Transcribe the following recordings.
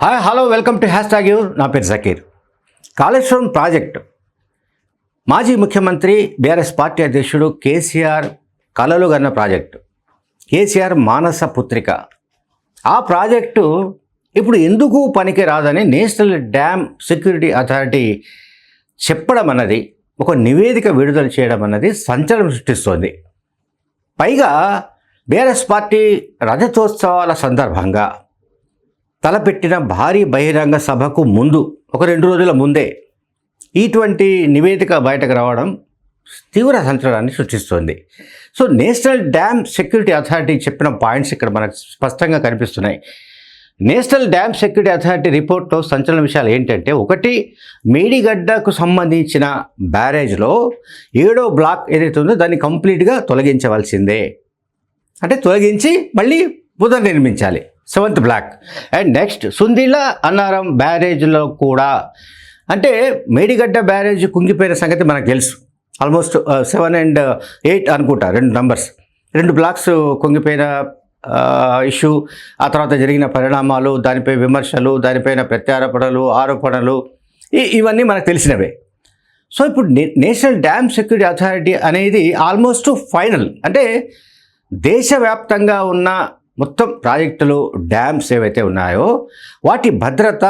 Hi hello welcome to hashtag your నా పేరు Zakir. Kaleshwaram project. మాజీ ముఖ్యమంత్రి బీఆర్ఎస్ పార్టీ అధ్యక్షుడు కేసీఆర్ కలలు గన్న ప్రాజెక్టు. కేసీఆర్ మానస పుత్రిక. ఆ ప్రాజెక్టు ఇప్పుడు ఎందుకు పనికి రాదని నేషనల్ డ్యామ్ సెక్యూరిటీ అథారిటీ చెప్పడం అన్నది ఒక నివేదిక విడుదల చేయడం అన్నది సంచలనం సృష్టిస్తోంది. పైగా బీఆర్ఎస్ పార్టీ రజతోత్సవాల సందర్భంగా తలపెట్టిన భారీ బహిరంగ సభకు ముందు ఒక రెండు రోజుల ముందే ఇటువంటి నివేదిక బయటకు రావడం తీవ్ర సంచలనాన్ని సృష్టిస్తోంది. So national dam security authority చెప్పిన పాయింట్స్ ఇక్కడ మనకు స్పష్టంగా కనిపిస్తున్నాయి. నేషనల్ డ్యామ్ సెక్యూరిటీ అథారిటీ రిపోర్ట్లో సంచలన విషయాలు ఏంటంటే ఒకటి మేడిగడ్డకు సంబంధించిన బ్యారేజ్లో ఏడో బ్లాక్ ఏదైతే ఉందో దాన్ని కంప్లీట్గా తొలగించవలసిందే. అంటే తొలగించి మళ్ళీ పునర్నిర్మించాలి. Seventh block. And next Sundilla Annaram బ్యారేజ్లో కూడా. అంటే మేడిగడ్డ బ్యారేజ్ కుంగిపోయిన సంగతి మనకు తెలుసు. ఆల్మోస్ట్ సెవెన్ అండ్ ఎయిట్ అనుకుంటా రెండు నంబర్స్. రెండు బ్లాక్స్ కుంగిపోయిన ఇష్యూ ఆ తర్వాత జరిగిన పరిణామాలు దానిపై విమర్శలు దానిపైన ప్రత్యారోపణలు ఆరోపణలు ఈ- ఇవన్నీ మనకు తెలిసినవే. సో ఇప్పుడు నే- నేషనల్ డ్యామ్ సెక్యూరిటీ అథారిటీ అనేది ఆల్మోస్ట్ ఫైనల్. అంటే దేశవ్యాప్తంగా ఉన్న మొత్తం ప్రాజెక్టులు డ్యామ్స్ ఏవైతే ఉన్నాయో వాటి భద్రత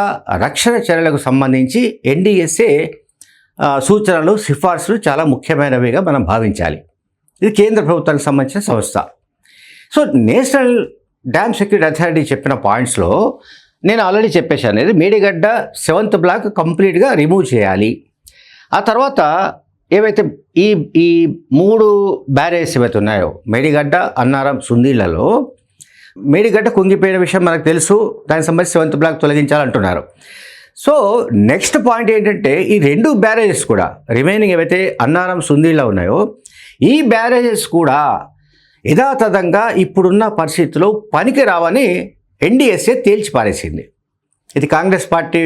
రక్షణ చర్యలకు సంబంధించి ఎన్డీఎస్ఏ సూచనలు సిఫార్సులు చాలా ముఖ్యమైనవిగా మనం భావించాలి. ఇది కేంద్ర ప్రభుత్వానికి సంబంధించిన సంస్థ. So national dam security authority చెప్పిన పాయింట్స్లో నేను ఆల్రెడీ చెప్పేశాను. ఇది మేడిగడ్డ సెవెంత్ బ్లాక్ కంప్లీట్గా రిమూవ్ చేయాలి. ఆ తర్వాత ఏవైతే ఈ ఈ మూడు బ్యారేజ్ ఏవైతే ఉన్నాయో మేడిగడ్డ అన్నారం సుందీలలో మేడిగడ్డ కుంగిపోయిన విషయం మనకు తెలుసు. దానికి సంబంధించి సెవెంత్ బ్లాక్ తొలగించాలంటున్నారు. సో నెక్స్ట్ పాయింట్ ఏంటంటే ఈ రెండు బ్యారేజెస్ కూడా రిమైనింగ్ ఏవైతే అన్నారం సుందీలో ఉన్నాయో ఈ బ్యారేజెస్ కూడా యథాతథంగా ఇప్పుడున్న పరిస్థితుల్లో పనికి రావని ఎన్డీఎస్ఏ తేల్చి పారేసింది. ఇది కాంగ్రెస్ పార్టీ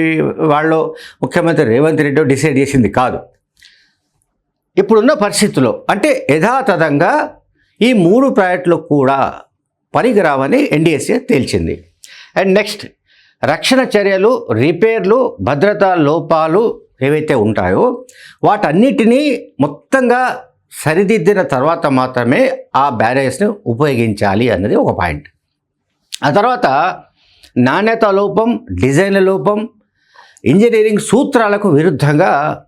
వాళ్ళు ముఖ్యమంత్రి రేవంత్ రెడ్డి డిసైడ్ చేసింది కాదు. ఇప్పుడున్న పరిస్థితుల్లో అంటే యథాతథంగా ఈ మూడు ప్రాజెక్టులు కూడా పనికి రావని ఎన్డీఎస్ఏ తేల్చింది. అండ్ నెక్స్ట్ రక్షణ చర్యలు రిపేర్లు భద్రతా లోపాలు ఏవైతే ఉంటాయో వాటన్నిటినీ మొత్తంగా సరిదిద్దిన తర్వాత మాత్రమే ఆ బ్యారేజ్ని ఉపయోగించాలి అన్నది ఒక పాయింట్. ఆ తర్వాత నాణ్యత లోపం డిజైన్ లోపం ఇంజనీరింగ్ సూత్రాలకు విరుద్ధంగా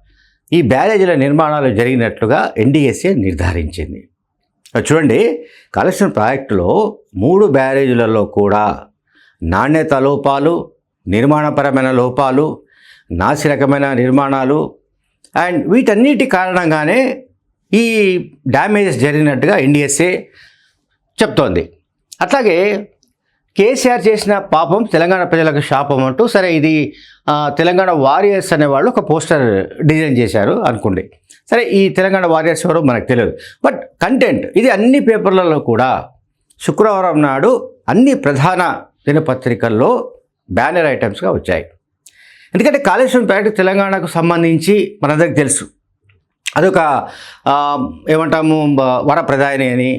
ఈ బ్యారేజీల నిర్మాణాలు జరిగినట్లుగా ఎన్డీఎస్ఏ నిర్ధారించింది. చూడండి కాళేశ్వరం ప్రాజెక్టులో మూడు బ్యారేజీలలో కూడా నాణ్యత లోపాలు నిర్మాణపరమైన లోపాలు నాసిరకమైన నిర్మాణాలు అండ్ వీటన్నిటి కారణంగానే ఈ డ్యామేజెస్ జరిగినట్టుగా ఎన్డీఎస్ఏ చెప్తోంది. అట్లాగే కేసీఆర్ చేసిన పాపం తెలంగాణ ప్రజలకు శాపం అంటూ సరే ఇది తెలంగాణ వారియర్స్ అనేవాళ్ళు ఒక పోస్టర్ డిజైన్ చేశారు అనుకోండి. సరే ఈ తెలంగాణ వారియర్స్ ఎవరో మనకు తెలియదు. బట్ కంటెంట్ ఇది అన్ని పేపర్లలో కూడా శుక్రవారం నాడు అన్ని ప్రధాన దినపత్రికల్లో బ్యానర్ ఐటమ్స్గా వచ్చాయి. ఎందుకంటే కాళేశ్వరం ప్రాజెక్టు తెలంగాణకు సంబంధించి మనందరికీ తెలుసు. అదొక ఏమంటాము వరప్రధాని అని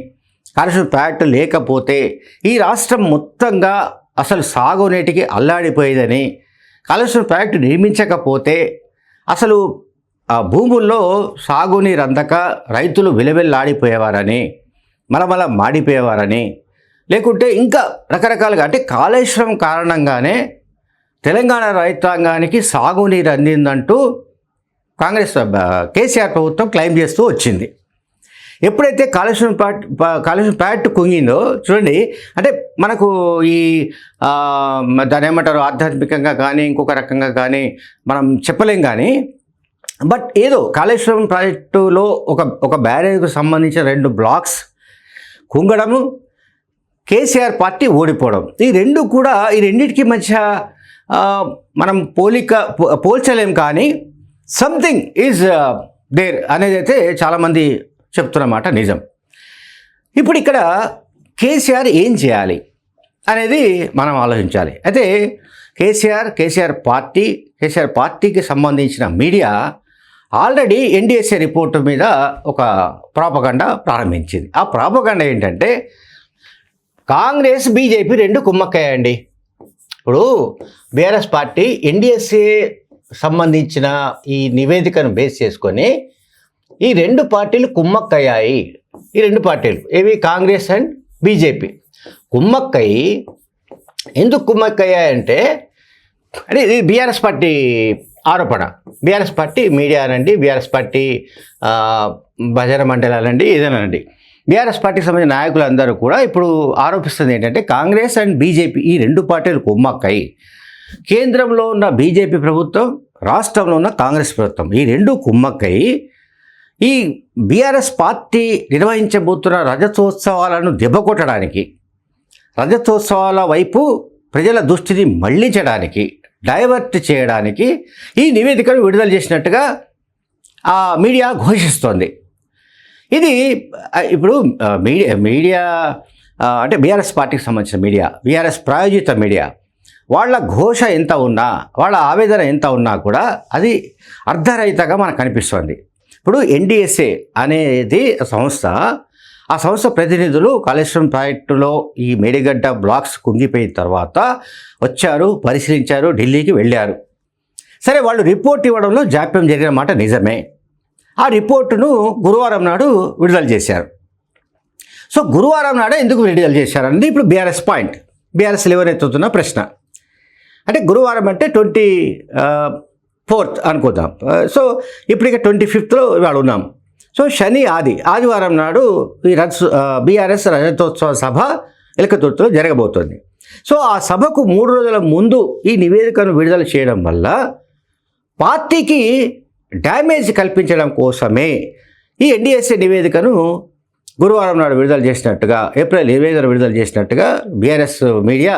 కాళేశ్వరం ప్యాట్ లేకపోతే ఈ రాష్ట్రం మొత్తంగా అసలు సాగునీటికి అల్లాడిపోయేదని కాళేశ్వరం ప్రాజెక్టు నిర్మించకపోతే అసలు ఆ భూముల్లో సాగునీరు అందక రైతులు విలవెల్లాడిపోయేవారని మలమల మాడిపోయేవారని లేకుంటే ఇంకా రకరకాలుగా అంటే కాళేశ్వరం కారణంగానే తెలంగాణ రైతాంగానికి సాగునీరు అందిందంటూ కాంగ్రెస్ కేసీఆర్ ప్రభుత్వం క్లెయిమ్ చేస్తూ వచ్చింది. ఎప్పుడైతే కాళేశ్వరం ప్యాట్ ప- కాళేశ్వరం కుంగిందో చూడండి అంటే మనకు ఈ దాని ఏమంటారు? ఆధ్యాత్మికంగా కానీ ఇంకొక రకంగా కానీ మనం చెప్పలేం కానీ బట్ ఏదో కాళేశ్వరం ప్రాజెక్టులో ఒక ఒక బ్యారేజ్కు సంబంధించిన రెండు బ్లాక్స్ కుంగడము కేసీఆర్ పార్టీ ఓడిపోవడం. ఈ రెండు కూడా ఈ రెండింటికి మధ్య మనం పోలిక పోల్చలేం కానీ సంథింగ్ ఈజ్ దేర్ అనేది అయితే చాలామంది చెప్తున్నమాట నిజం. ఇప్పుడు ఇక్కడ కేసీఆర్ ఏం చేయాలి అనేది మనం ఆలోచించాలి. అయితే కేసీఆర్ కేసీఆర్ పార్టీ కేసీఆర్ పార్టీకి సంబంధించిన మీడియా ఆల్రెడీ ఎన్డీఎస్ఏ రిపోర్టు మీద ఒక ప్రాపగండ ప్రారంభించింది. ఆ ప్రాపగండ ఏంటంటే కాంగ్రెస్ బీజేపీ రెండు కుమ్మక్కయ్యండి ఇప్పుడు బీఆర్ఎస్ పార్టీ ఎన్డీఎస్ఏ సంబంధించిన ఈ నివేదికను బేస్ చేసుకొని ఈ రెండు పార్టీలు కుమ్మక్కయ్యాయి. ఈ రెండు పార్టీలు ఏవి? Congress and BJP. కుమ్మక్కయ్యి ఎందుకు కుమ్మక్కయ్యాయంటే అంటే ఇది బీఆర్ఎస్ పార్టీ ఆరోపణ. బీఆర్ఎస్ పార్టీ మీడియా అనండి బీఆర్ఎస్ పార్టీ ఆ, భజన మండలాలండి ఏదైనానండి బీఆర్ఎస్ పార్టీకి సంబంధించిన నాయకులందరూ కూడా ఇప్పుడు ఆరోపిస్తుంది ఏంటంటే కాంగ్రెస్ అండ్ బీజేపీ ఈ రెండు పార్టీలు కుమ్మక్కయి కేంద్రంలో ఉన్న బీజేపీ ప్రభుత్వం రాష్ట్రంలో ఉన్న కాంగ్రెస్ ప్రభుత్వం ఈ రెండు కుమ్మక్కయి ఈ బీఆర్ఎస్ పార్టీ నిర్వహించబోతున్న రజతోత్సవాలను దెబ్బకొట్టడానికి రజతోత్సవాల వైపు ప్రజల దృష్టిని మళ్ళించడానికి డైవర్ట్ చేయడానికి ఈ నివేదికను విడుదల చేసినట్టుగా ఆ మీడియా ఘోషిస్తోంది. ఇది ఇప్పుడు మీడియా మీడియా అంటే బీఆర్ఎస్ పార్టీకి సంబంధించిన మీడియా బీఆర్ఎస్ ప్రాయోజిత మీడియా వాళ్ళ ఘోష ఎంత ఉన్నా వాళ్ళ ఆవేదన ఎంత ఉన్నా కూడా అది అర్ధరహితగా మనకు కనిపిస్తుంది. ఇప్పుడు ఎన్డిఎస్ఏ అనేది సంస్థ ఆ సంస్థ ప్రతినిధులు కాళేశ్వరం ప్రాజెక్టులో ఈ మేడిగడ్డ బ్లాక్స్ కుంగిపోయిన తర్వాత వచ్చారు పరిశీలించారు ఢిల్లీకి వెళ్ళారు. సరే వాళ్ళు రిపోర్ట్ ఇవ్వడంలో జాప్యం జరిగిన మాట నిజమే. ఆ రిపోర్టును గురువారం నాడు విడుదల చేశారు. సో గురువారం నాడే ఎందుకు విడుదల చేశారన్నది ఇప్పుడు బీఆర్ఎస్ పాయింట్ బీఆర్ఎస్ లేవనెత్తుతున్న ప్రశ్న. అంటే గురువారం అంటే ట్వంటీ ఫోర్త్ అనుకుందాం. సో ఇప్పుడు ఇక ట్వంటీ ఫిఫ్త్లో ఇవాళ ఉన్నాం సో శని ఆది ఆదివారం నాడు ఈ రథ బీఆర్ఎస్ రజతోత్సవ సభ ఎలకతుర్తిలో జరగబోతోంది. సో ఆ సభకు మూడు రోజుల ముందు ఈ నివేదికను విడుదల చేయడం వల్ల పార్టీకి డ్యామేజ్ కల్పించడం కోసమే ఈ ఎన్డీఎస్ఏ నివేదికను గురువారం నాడు విడుదల చేసినట్టుగా ఏప్రిల్ ఇరవై ఐదున విడుదల చేసినట్టుగా బీఆర్ఎస్ మీడియా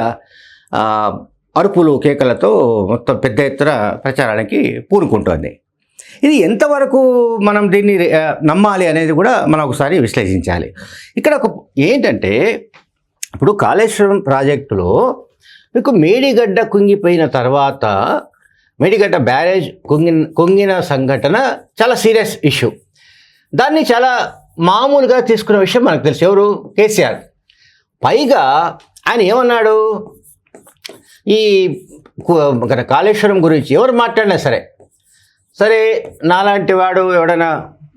అరుపులు కేకలతో మొత్తం పెద్ద ఎత్తున ప్రచారానికి పూనుకుంటోంది. ఇది ఎంతవరకు మనం దీన్ని నమ్మాలి అనేది కూడా మనం ఒకసారి విశ్లేషించాలి. ఇక్కడ ఒక ఏంటంటే ఇప్పుడు కాళేశ్వరం ప్రాజెక్టులో మీకు మేడిగడ్డ కుంగిపోయిన తర్వాత మేడిగడ్డ బ్యారేజ్ కుంగిన కుంగిన సంఘటన చాలా సీరియస్ ఇష్యూ. దాన్ని చాలా మామూలుగా తీసుకున్న విషయం మనకు తెలుసు. ఎవరు? కేసీఆర్. పైగా ఆయన ఏమన్నాడు? ఈ కాళేశ్వరం గురించి ఎవరు మాట్లాడినా సరే సరే నాలాంటి వాడు ఎవడైనా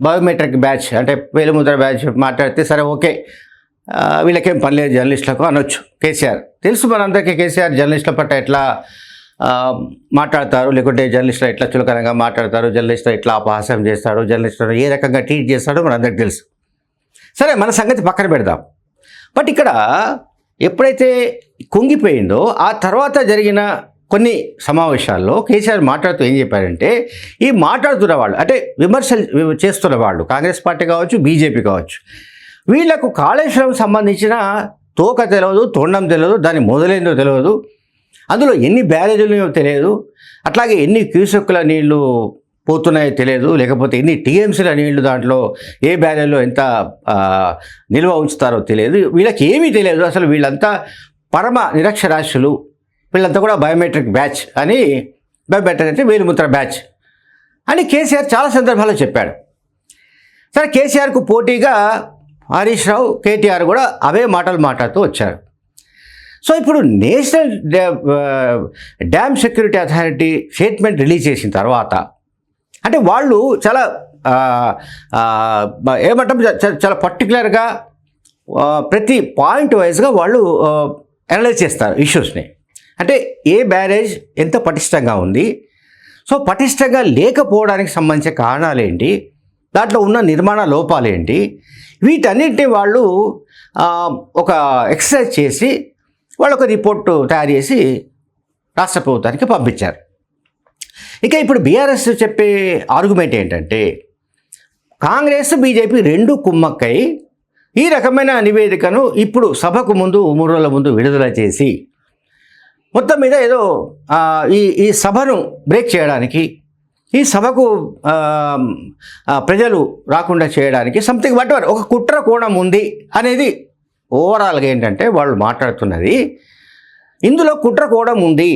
బయోమెట్రిక్ బ్యాచ్ అంటే వేలుముద్ర బ్యాచ్ మాట్లాడితే సరే ఓకే. వీళ్ళకేం పనిలేదు జర్నలిస్టులకు అనొచ్చు కేసీఆర్. తెలుసు మనందరికీ కేసీఆర్ జర్నలిస్టుల పట్ల ఎట్లా మాట్లాడతారు లేకుంటే జర్నలిస్టులు ఎట్లా చులకనంగా మాట్లాడతారు జర్నలిస్టులు ఎట్లా అపహాసం చేస్తాడు జర్నలిస్టులు ఏ రకంగా ట్రీట్ చేస్తాడో మనందరికీ తెలుసు. సరే మన సంగతి పక్కన పెడదాం. బట్ ఇక్కడ ఎప్పుడైతే కుంగిపోయిందో ఆ తర్వాత జరిగిన కొన్ని సమావేశాల్లో కేసీఆర్ మాట్లాడుతూ ఏం చెప్పారంటే ఈ మాట్లాడుతున్న వాళ్ళు అంటే విమర్శలు చేస్తున్న వాళ్ళు కాంగ్రెస్ పార్టీ కావచ్చు బీజేపీ కావచ్చు వీళ్ళకు కాళేశ్వరం సంబంధించిన తోక తెలియదు తొండం తెలియదు దాని మొదలైందో తెలియదు అందులో ఎన్ని బ్యారేజీలు ఉన్నాయో తెలియదు అట్లాగే ఎన్ని క్యూసెక్కుల నీళ్ళు పోతున్నాయో తెలియదు. లేకపోతే ఎన్ని టీఎంసీల నీళ్ళు దాంట్లో ఏ బ్యారెల్లో ఎంత నిల్వ ఉంచుతారో తెలియదు. వీళ్ళకి ఏమీ తెలియదు. అసలు వీళ్ళంతా పరమ నిరక్షరాస్యులు. వీళ్ళంతా కూడా బయోమెట్రిక్ బ్యాచ్ అని బయోమెట్రిక్ అంటే వేలుముద్ర బ్యాచ్ అని కేసీఆర్ చాలా సందర్భాల్లో చెప్పాడు. సరే కేసీఆర్కు పోటీగా హరీష్ రావు కేటీఆర్ కూడా అవే మాటలు మాట్లాడుతూ వచ్చారు. సో ఇప్పుడు national డ్యా- dam security authority statement release చేసిన తర్వాత అంటే వాళ్ళు చాలా ఏమంటాం చాలా పర్టికులర్గా ప్రతి పాయింట్ వైజ్గా వాళ్ళు అనలైజ్ చేస్తారు ఇష్యూస్ని అంటే ఏ బ్యారేజ్ ఎంత పటిష్టంగా ఉంది? సో పటిష్టంగా లేకపోవడానికి సంబంధించిన కారణాలు ఏంటి దాంట్లో ఉన్న నిర్మాణ లోపాలు ఏంటి వీటన్నిటిని వాళ్ళు ఒక ఎక్సర్సైజ్ చేసి వాళ్ళు ఒక రిపోర్టు తయారు చేసి రాష్ట్ర ప్రభుత్వానికి పంపించారు. ఇక ఇప్పుడు బీఆర్ఎస్ చెప్పే ఆర్గ్యుమెంట్ ఏంటంటే కాంగ్రెస్ బీజేపీ రెండు కుమ్మక్కై ఈ రకమైన నివేదికను ఇప్పుడు సభకు ముందు మూడు రోజుల ముందు విడుదల చేసి మొత్తం మీద ఏదో ఈ ఈ సభను బ్రేక్ చేయడానికి ఈ సభకు ప్రజలు రాకుండా చేయడానికి సంథింగ్ వాట్ ఎవర్ ఒక కుట్ర కోణం ఉంది అనేది ఓవరాల్గా ఏంటంటే వాళ్ళు మాట్లాడుతున్నది. ఇందులో కుట్ర కోణం ఉంది.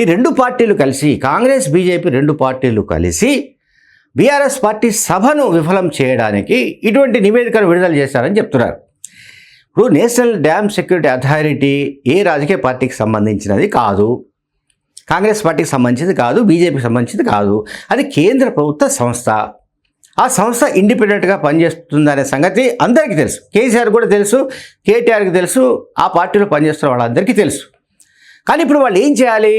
ఈ రెండు పార్టీలు కలిసి కాంగ్రెస్ బీజేపీ రెండు పార్టీలు కలిసి బీఆర్ఎస్ పార్టీ సభను విఫలం చేయడానికి ఇటువంటి నివేదికను విడుదల చేశారని చెప్తున్నారు. ఇప్పుడు నేషనల్ డ్యామ్ సెక్యూరిటీ అథారిటీ ఏ రాజకీయ పార్టీకి సంబంధించినది కాదు. కాంగ్రెస్ పార్టీకి సంబంధించింది కాదు బీజేపీకి సంబంధించింది కాదు. అది కేంద్ర ప్రభుత్వ సంస్థ. ఆ సంస్థ ఇండిపెండెంట్గా పనిచేస్తుందనే సంగతి అందరికీ తెలుసు. కేసీఆర్ కూడా తెలుసు కేటీఆర్కి తెలుసు ఆ పార్టీలో పనిచేస్తున్న వాళ్ళందరికీ తెలుసు. కానీ ఇప్పుడు వాళ్ళు ఏం చేయాలి?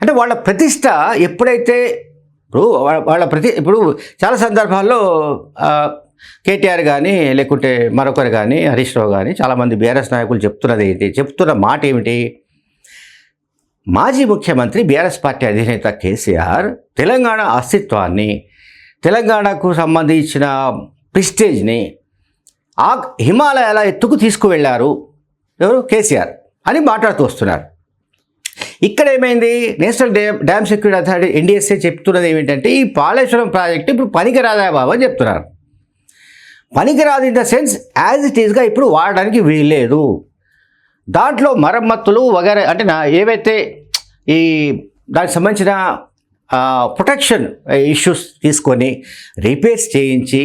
అంటే వాళ్ళ ప్రతిష్ట ఎప్పుడైతే ఇప్పుడు వాళ్ళ ప్రతి ఇప్పుడు చాలా సందర్భాల్లో కేటీఆర్ కానీ లేకుంటే మరొకరు కానీ హరీష్ రావు కానీ చాలామంది బీఆర్ఎస్ నాయకులు చెప్తున్నది ఏంటి? చెప్తున్న మాట ఏమిటి? మాజీ ముఖ్యమంత్రి బీఆర్ఎస్ పార్టీ అధినేత కేసీఆర్ తెలంగాణ అస్తిత్వాన్ని తెలంగాణకు సంబంధించిన ప్రిస్టేజ్ని ఆ హిమాలయాల ఎత్తుకు తీసుకువెళ్ళారు. ఎవరు? కేసీఆర్ అని మాట్లాడుతూ వస్తున్నారు. ఇక్కడ ఏమైంది national dam dam security authority NDSA చెప్తున్నది ఏమిటంటే ఈ పాలేశ్వరం ప్రాజెక్టు ఇప్పుడు పనికిరాదా బాబు అని చెప్తున్నారు. పనికిరాదు in the sense as it ఈస్గా ఇప్పుడు వాడడానికి వీల్లేదు. దాంట్లో మరమ్మతులు వగైరా అంటే నా ఏవైతే ఈ దానికి సంబంధించిన ప్రొటెక్షన్ ఇష్యూస్ తీసుకొని రిపేర్స్ చేయించి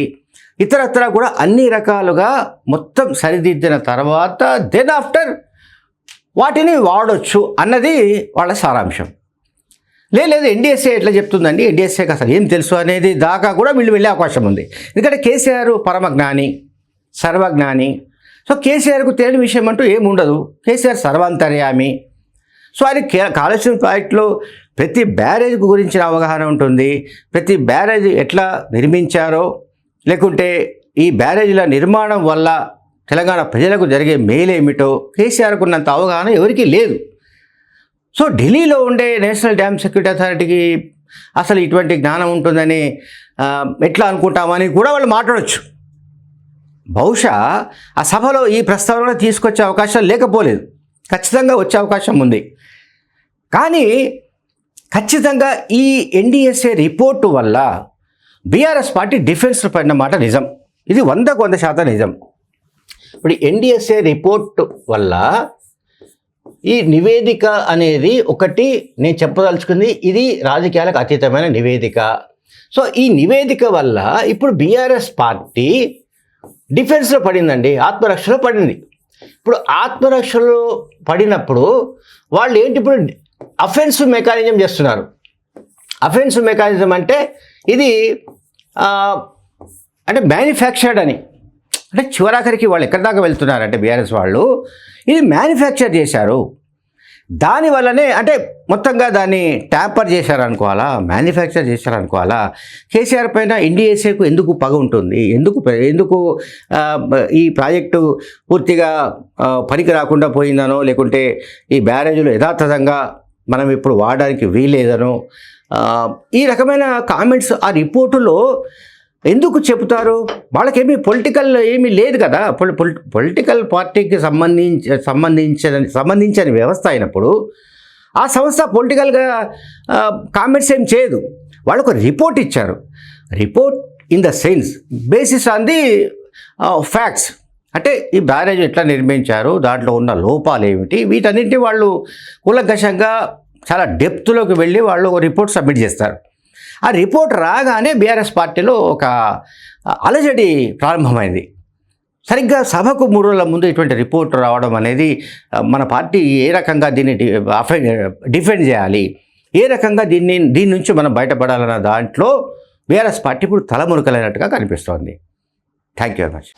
ఇతరత్ర కూడా అన్ని రకాలుగా మొత్తం సరిదిద్దిన తర్వాత దెన్ ఆఫ్టర్ వాటిని వాడొచ్చు అన్నది వాళ్ళ సారాంశం. లేదు ఎన్డీఎస్ఏ ఎట్లా చెప్తుందండి? ఎన్డీఎస్ఏకి అసలు ఏం తెలుసు అనేది దాకా కూడా వీళ్ళు వెళ్ళే అవకాశం ఉంది. ఎందుకంటే కేసీఆర్ పరమజ్ఞాని సర్వజ్ఞాని. సో కేసీఆర్కు తెలియని విషయం అంటూ ఏమి ఉండదు. కేసీఆర్ సర్వాంతర్యామి. సో ఆయన కాళేశ్వరం ప్రాజెక్టులో ప్రతి బ్యారేజ్ గురించిన అవగాహన ఉంటుంది. ప్రతి బ్యారేజ్ ఎట్లా నిర్మించారో లేకుంటే ఈ బ్యారేజీల నిర్మాణం వల్ల తెలంగాణ ప్రజలకు జరిగే మేలేమిటో కేసీఆర్కు ఉన్నంత అవగాహన ఎవరికీ లేదు. సో ఢిల్లీలో ఉండే నేషనల్ డ్యామ్ సెక్యూరిటీ అథారిటీకి అసలు ఇటువంటి జ్ఞానం ఉంటుందని ఎట్లా అనుకుంటామని కూడా వాళ్ళు మాట్లాడచ్చు. బహుశా ఆ సభలో ఈ ప్రస్తావన తీసుకొచ్చే అవకాశం లేకపోలేదు. ఖచ్చితంగా వచ్చే అవకాశం ఉంది. కానీ ఖచ్చితంగా ఈ ఎన్డీఎస్ఏ రిపోర్టు వల్ల బీఆర్ఎస్ పార్టీ డిఫెన్స్లో పడిన మాట నిజం. ఇది వందకు వంద శాతం నిజం. ఇప్పుడు ఎన్డీఎస్ఏ రిపోర్ట్ వల్ల ఈ నివేదిక అనేది ఒకటి నేను చెప్పదలుచుకుంది ఇది రాజకీయాలకు అతీతమైన నివేదిక. సో ఈ నివేదిక వల్ల ఇప్పుడు బీఆర్ఎస్ పార్టీ డిఫెన్స్లో పడిందండి ఆత్మరక్షలో పడింది. ఇప్పుడు ఆత్మరక్షలో పడినప్పుడు వాళ్ళు ఏంటి ఇప్పుడు అఫెన్సివ్ మెకానిజం చేస్తున్నారు. అఫెన్సివ్ మెకానిజం అంటే ఇది అంటే మ్యానుఫ్యాక్చర్డ్ అని. అంటే చివరాఖరికి వాళ్ళు ఎక్కడి దాకా వెళ్తున్నారంటే బీఆర్ఎస్ వాళ్ళు? ఇది మ్యానుఫ్యాక్చర్ చేశారు. దానివల్లనే అంటే మొత్తంగా దాన్ని ట్యాంపర్ చేశారనుకోవాలా మ్యానుఫ్యాక్చర్ చేశారనుకోవాలా కేసీఆర్ పైన ఎన్డీఎస్ఏకు ఎందుకు పగ ఉంటుంది? ఎందుకు ఎందుకు ఈ ప్రాజెక్టు పూర్తిగా పనికి రాకుండా పోయిందనో లేకుంటే ఈ బ్యారేజీలు యథాతథంగా మనం ఇప్పుడు వాడడానికి వీలేదనో ఈ రకమైన కామెంట్స్ ఆ రిపోర్టులో ఎందుకు చెబుతారు? వాళ్ళకేమీ పొలిటికల్ ఏమీ లేదు కదా. పొలి పొలిటికల్ పార్టీకి సంబంధించి సంబంధించిన సంబంధించిన వ్యవస్థ అయినప్పుడు ఆ సంస్థ పొలిటికల్గా కామెంట్స్ ఏం చేయదు. వాళ్ళకు రిపోర్ట్ ఇచ్చారు. Report in the sense basis on the facts అంటే ఈ బ్యారేజ్ ఎట్లా నిర్మించారు? దాంట్లో ఉన్న లోపాలు ఏమిటి? వీటన్నింటినీ వాళ్ళు కూలంకషంగా చాలా డెప్త్లోకి వెళ్ళి వాళ్ళు ఒక రిపోర్ట్ సబ్మిట్ చేస్తారు. ఆ రిపోర్ట్ రాగానే బీఆర్ఎస్ పార్టీలో ఒక అలజడి ప్రారంభమైంది. సరిగ్గా సభకు మూడు రోజుల ముందు ఇటువంటి రిపోర్ట్ రావడం అనేది మన పార్టీ ఏ రకంగా దీన్ని డిఫెండ్ చేయాలి ఏ రకంగా దీన్ని దీని నుంచి మనం బయటపడాలన్న దాంట్లో బీఆర్ఎస్ పార్టీ ఇప్పుడు తలమునకలైనట్టుగా కనిపిస్తోంది. Thank you very much.